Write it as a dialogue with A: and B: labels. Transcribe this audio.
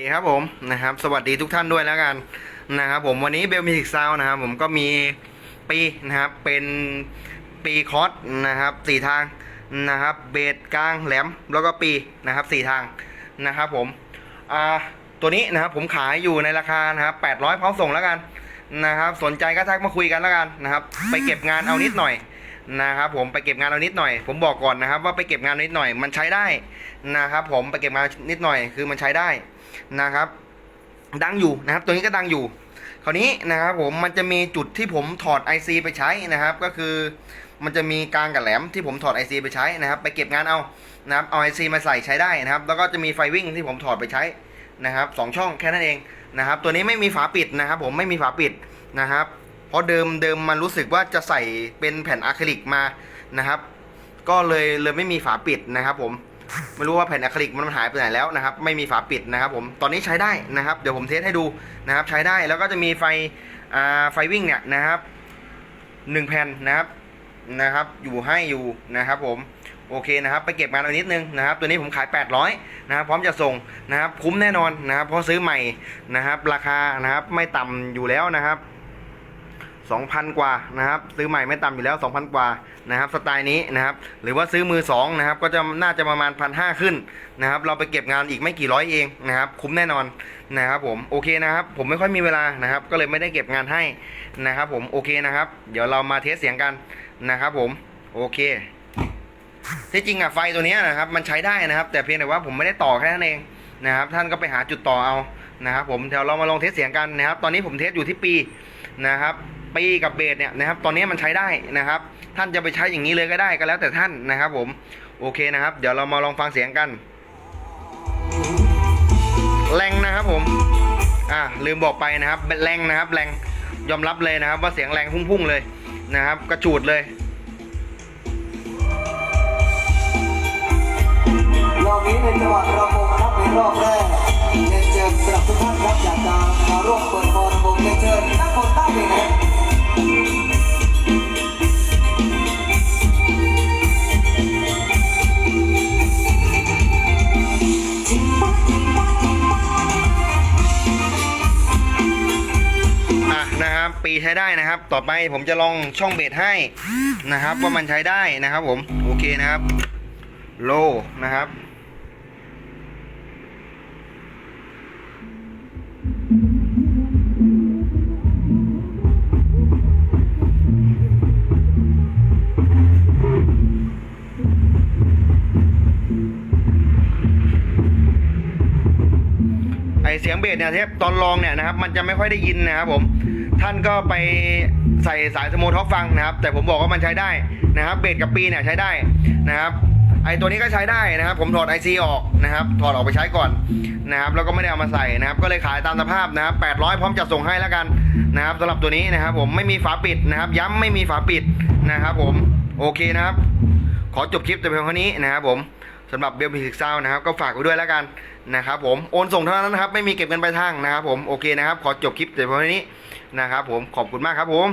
A: สวัสดีครับผมนะครับสวัสดีทุกท่านด้วยแล้วกันนะครับผมวันนี้เบลมิสิกซาวนะครับผมก็มีปีนะครับเป็นปีคอร์สนะครับสี่ทางนะครับเบสกลางแหลมแล้วก็ปีนะครับสี่ทางนะครับผมอ่าตัวนี้นะครับผมขายอยู่ในราคานะครับ800พร้อมส่งแล้วกันนะครับสนใจก็ทักมาคุยกันแล้วกันนะครับไปเก็บงานเอานิดหน่อย นะครับผมไปเก็บงานเอานิดหน่อย ผมบอกก่อนนะครับ ว่าไปเก็บงานนิดหน่อย มันใช้ได้นะครับ ผมไปเก็บงานนิดหน่อย คือมันใช้ได้นะครับ ดังอยู่นะครับ ตัวนี้ก็ดังอยู่ คราวนี้นะครับผมมันจะมีจุดที่ผมถอด IC ไปใช้นะครับ ก็คือมันจะมีกลางกับแหลมที่ผมถอด IC ไปใช้นะครับ ไปเก็บงานเอานะครับเอา IC มาใส่ใช้ได้นะครับ แล้วก็จะมีไฟวิ่งที่ผมถอดไปใช้นะครับสองช่องแค่นั้นเองนะครับ ตัวนี้ไม่มีฝาปิดนะครับ ผมไม่มีฝาปิดนะครับ เพราะเดิมเดิมมันรู้สึกว่าจะใส่เป็นแผ่นอะคริลิกมานะครับ ก็เลยเลยไม่มีฝาปิดนะครับ ผมไม่รู้ว่าแผ่นอะคริลิกมันหายไปไหนแล้วนะครับ ไม่มีฝาปิดนะครับ ผมตอนนี้ใช้ได้นะครับ เดี๋ยวผมเทสให้ดูนะครับ ใช้ได้แล้วก็จะมีไฟไฟวิ่งเนี่ยนะครับหนึ่งแผ่นนะครับนะครับ อยู่ให้อยู่นะครับ ผมโอเคนะครับไปเก็บงานเอานิดนึงนะครับ ตัวนี้ผมขาย 800นะครับพร้อมจะส่งนะครับ คุ้มแน่นอนนะครับเพราะซื้อใหม่นะครับ ราคานะครับไม่ต่ำอยู่แล้วนะครับ 2,000 กว่านะครับ ซื้อใหม่ไม่ต่ำอยู่แล้ว 2,000 กว่านะครับ สไตล์นี้นะครับ หรือว่าซื้อมือสองนะครับ ก็จะน่าจะประมาณพันห้าขึ้นนะครับ เราไปเก็บงานอีกไม่กี่ร้อยเองนะครับ คุ้มแน่นอนนะครับผมโอเคนะครับ ผมไม่ค่อยมีเวลานะครับ ก็เลยไม่ได้เก็บงานให้นะครับ ผมโอเคนะครับ เดี๋ยวเรามาเทสเสียงกันนะครับผมโอเคที่จริงอะไฟตัวนี้นะครับ มันใช้ได้นะครับ แต่เพียงแต่ว่าผมไม่ได้ต่อแค่นั้นเองนะครับ ท่านก็ไปหาจุดต่อเอานะครับ ผมเดี๋ยวเรามาลองเทสเสียงกันนะครับ ตอนนี้ผมเทสอยู่ที่ปี นะครับปีกับเบสเนี่ยนะครับตอนนี้มันใช้ได้นะครับ ท่านจะไปใช้อย่างนี้เลยก็ได้ก็แล้วแต่ท่านนะครับผมโอเคนะครับ เดี๋ยวเรามาลองฟังเสียงกัน แรงนะครับผมอ่าลืมบอกไปนะครับแรงนะครับ แรงยอมรับเลยนะครับ ว่าเสียงแรงพุ่งๆเลยนะครับ กระจูดเลย
B: รอบนี้ในจังหวัดระมครับเป็นรอบแรก
A: ปีใช้ได้นะครับ ต่อไปผมจะลองช่องเบสให้นะครับ ว่ามันใช้ได้นะครับผม โอเคนะครับ โลนะครับ ไอเสียงเบสเนี่ยเทปตอนลองเนี่ยนะครับมันจะไม่ค่อยได้ยินนะครับผมท่านก็ไปใส่สายสโมท็อกฟังนะครับ แต่ผมบอกว่ามันใช้ได้นะครับเบสกับปีเนี่ยใช้ได้นะครับไอตัวนี้ก็ใช้ได้นะครับ ผมถอดไอซีออกนะครับ ถอดออกไปใช้ก่อนนะครับแล้วก็ไม่ได้เอามาใส่นะครับ ก็เลยขายตามสภาพนะครับ800 พร้อมจัดส่งให้แล้วกันนะครับสำหรับตัวนี้นะครับ ผมไม่มีฝาปิดนะครับ ย้ำไม่มีฝาปิดนะครับ ผมโอเคนะครับ ขอจบคลิปแต่เพียงเท่านี้นะครับผม สำหรับเบลมิสิกซาวนะครับก็ฝากไว้ด้วยแล้วกันนะครับผมโอนส่งเท่านั้นนะครับ ไม่มีเก็บเงินปลายทางนะครับผมโอเคนะครับ ขอจบคลิปแต่เพียงเท่านี้นะครับผมขอบคุณมากครับผม